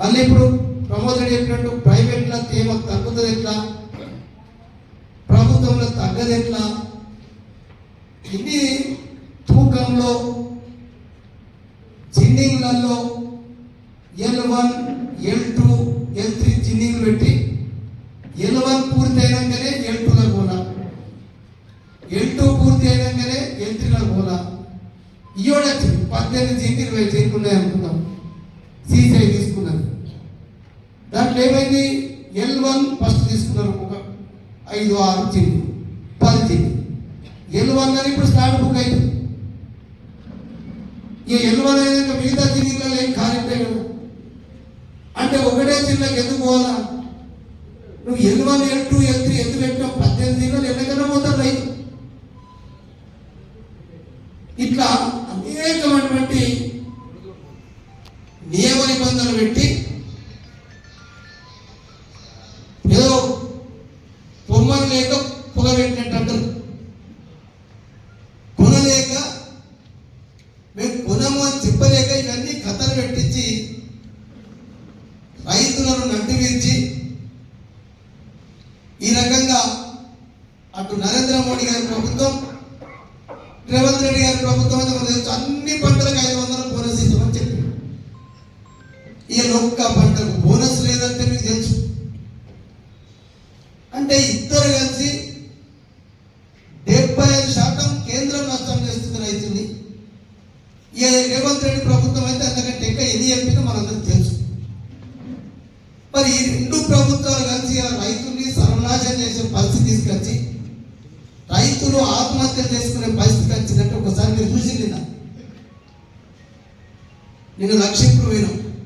మళ్ళీ ఇప్పుడు ప్రమోద్ రెడ్డి చెప్పినట్టు ప్రైవేట్లో తేమ తగ్గుతుంది ఎట్లా? ప్రభుత్వంలో తగ్గదు ఎట్లా? ఇన్ని తూకంలో జిన్నింగ్లలో L one L two L three జిన్నింగ్లు పెట్టి. ఎల్ వన్ పూర్తి అయినాకనే ఎల్ టూలో పోనా? ఎల్ టూ పూర్తి అయినాకనే ఎల్ త్రీలో పోనా? ఇయ్యోడచ్చు పద్దెనిమిది జిన్కి ఇరవై జిన్కి ఉన్నాయి అనుకున్నాం సీసీ ఎల్వన్ ఫస్ట్ తీసుకున్నారు ఒక ఐదు ఆరు జిన్లు పది జిన్లు ఎల్వన్ అని ఇప్పుడు స్టార్ట్ బుక్ అయింది. ఈ ఎల్ వన్ అయినాక మిగతా జిల్లాలో ఏం కాలిపోయాయి కదా. అంటే ఒకటే జిల్లాకి ఎందుకు పోవాలా? నువ్వు L one L two L three ఎందుకు పెట్టావు పద్దెనిమిది జిల్లాలు ఎన్నకన్నా పోతారు రైతు. ఇట్లా అనేకమైనటువంటి నియమ పొమ్మలు లేక పొగ పెట్టినట్టు అంటారు కొనలేక మేము కొనము అని చెప్పలేక ఇవన్నీ కథలు పెట్టించి రైతులను నడ్డి విరిచి ఈ రకంగా అటు నరేంద్ర మోడీ గారి ప్రభుత్వం రేవంత్ రెడ్డి గారి ప్రభుత్వం అయితే తెలుసు అన్ని పంటలకు ఐదు వందల బోనస్ ఇస్తామని చెప్పి ఈ ఒక్క పంటకు బోనస్ లేదంటే మీకు తెలుసు. అంటే ఇద్దరు కలిసి డెబ్బై ఐదు శాతం కేంద్రం నష్టం చేస్తుంది రైతుల్ని రేవంత్ రెడ్డి ప్రభుత్వం అయితే అంతకంటే ఎక్కువ ఎన్ని ఎంపిక మనందరికి తెలుసు. మరి ఈ రెండు ప్రభుత్వాలు కలిసి ఆ రైతుల్ని సర్వనాశం చేసే పరిస్థితి తీసుకొచ్చి రైతులు ఆత్మహత్య చేసుకునే పరిస్థితి వచ్చినట్టు ఒకసారి మీరు చూసి నిన్న నేను లక్ష్యం పోయినాం.